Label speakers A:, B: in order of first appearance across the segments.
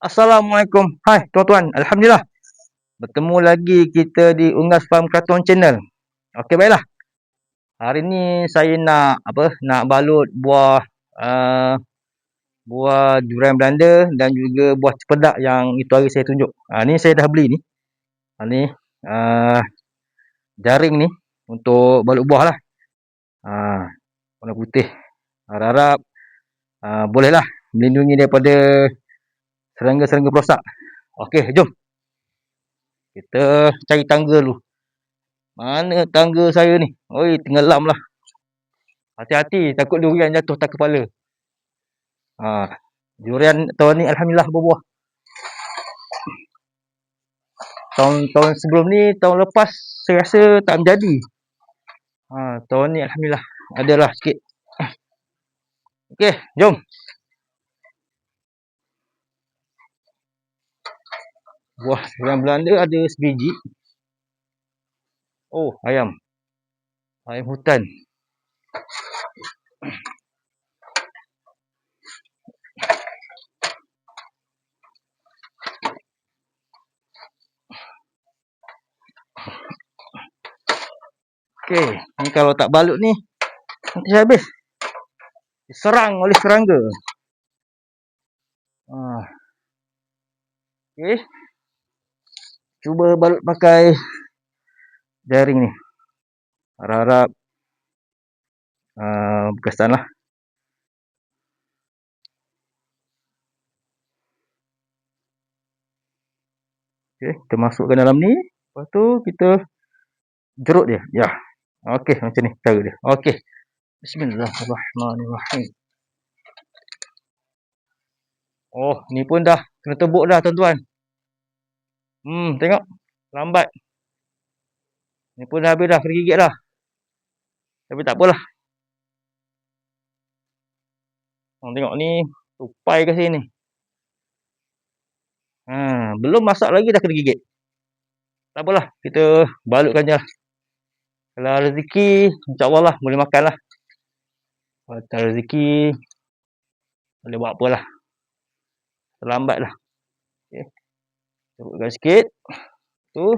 A: Assalamualaikum. Hai tuan-tuan. Alhamdulillah. Bertemu lagi kita di Unggas Farm Kraton Channel. Okey baiklah. Hari ni saya nak apa? Nak balut buah uh, buah durian Belanda dan juga buah cepedak yang itu hari saya tunjuk. Ha ni saya dah beli ni. Ha ni uh, jaring ni untuk balut buah lah. Ha warna putih. Harap-harap uh, bolehlah melindungi daripada serangga-serangga perosak. Okey, jom. Kita cari tangga dulu. Mana tangga saya ni? Oi, tenggelam lah. Hati-hati, takut durian jatuh tak kepala. Ha, durian tahun ni Alhamdulillah berbuah. Tahun-tahun sebelum ni, tahun lepas, saya rasa tak menjadi. Ha, tahun ni Alhamdulillah. Adalah sikit. Okey, jom. Buah yang Belanda ada sebiji. Oh, ayam. Ayam hutan. Okey, ni kalau tak balut ni nanti habis. Diserang oleh serangga. Ah. Okey cuba balut pakai jaring ni harap-harap uh, berkesan lah ok kita masukkan dalam ni lepas tu kita jerut dia ya ok macam ni cara dia ok bismillahirrahmanirrahim oh ni pun dah kena tebuk dah tuan-tuan Hmm, tengok. Lambat. Ni pun dah habis dah. Kena gigit dah. Tapi tak apalah. Hmm, tengok ni. Tupai ke sini. Ha, belum masak lagi dah kena gigit. Tak apalah. Kita balutkan je lah. Kalau rezeki, insyaAllah lah. Boleh makan lah. Kalau rezeki, boleh buat apalah. Terlambat lah. Okay. Cukupkan sikit. Tu.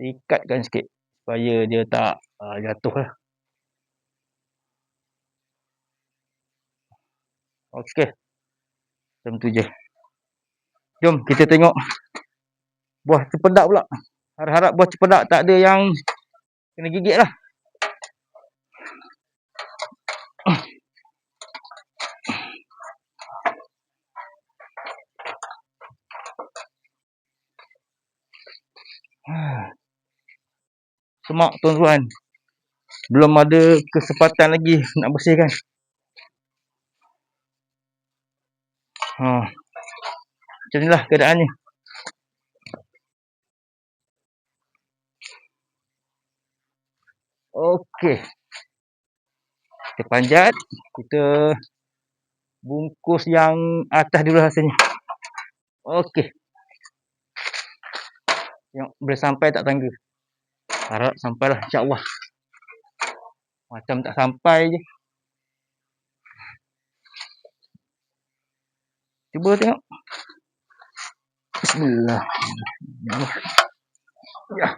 A: Ikatkan sikit. Supaya dia tak uh, jatuh lah. Okey. Macam tu je. Jom kita tengok. Buah cepedak pula. Harap-harap buah cepedak tak ada yang kena gigit lah. Semak tuan-tuan. Belum ada kesempatan lagi nak bersihkan. Ha. Macam inilah keadaannya. Okey. Kita panjat. Kita bungkus yang atas dulu rasanya. Okey. Tengok boleh sampai tak tangga. Harap sampailah insya-Allah. Macam tak sampai je. Cuba tengok. Bismillah. Ya.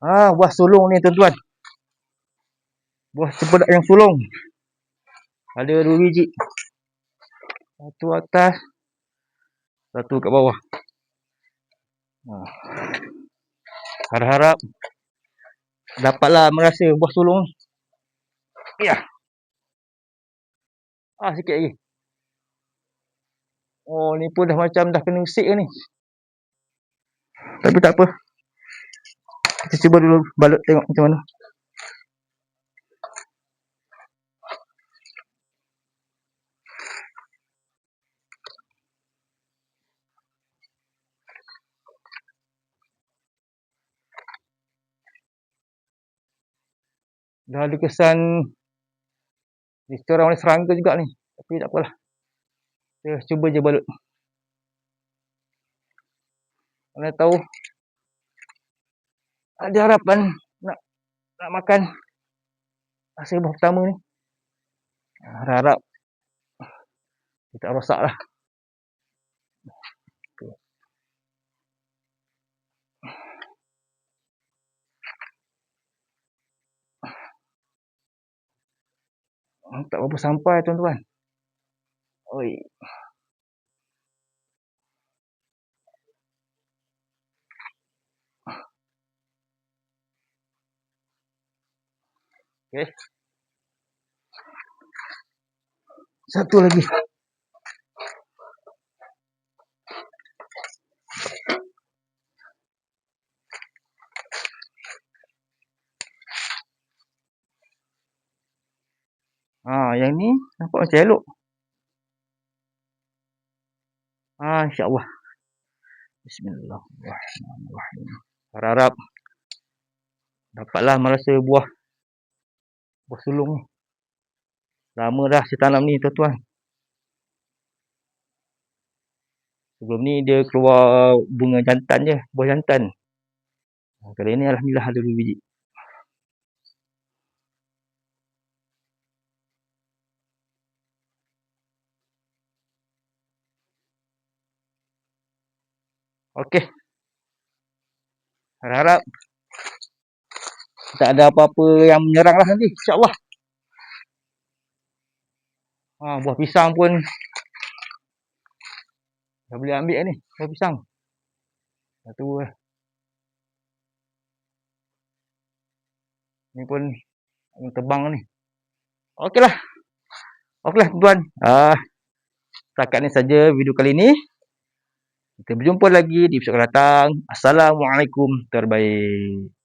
A: Ah, buah sulung ni tuan-tuan. Buah cepedak yang sulung. Ada dua biji. Satu atas. Satu kat bawah. Ha. Harap-harap dapatlah merasa buah sulung. Ya. Ah sikit lagi. Oh ni pun dah macam dah kena usik ni. Tapi tak apa. Kita cuba dulu balut tengok macam mana. dah ada kesan Ni seorang ni serangga juga ni. Tapi tak apalah. Kita cuba je balut. Mana tahu ada harapan nak nak makan hasil buah pertama ni. Harap-harap tak rosak lah. Tak berapa sampai tuan-tuan. Oi. Okey. Satu lagi. Ha, yang ni nampak macam elok. Ha, insya-Allah. Bismillahirrahmanirrahim. Harap-harap dapatlah merasa buah buah sulung ni. Lama dah saya tanam ni tuan-tuan. Sebelum ni dia keluar bunga jantan je, buah jantan. Kali ni alhamdulillah ada dua biji. Okey. Harap-harap tak ada apa-apa yang menyerang lah nanti. InsyaAllah. Ha, buah pisang pun dah boleh ambil ni. Buah pisang. Satu lah. Ni pun terbang ni. Okeylah. Okeylah tuan. Ah, uh, setakat ni saja video kali ni. Kita berjumpa lagi di episod akan datang. Assalamualaikum terbaik.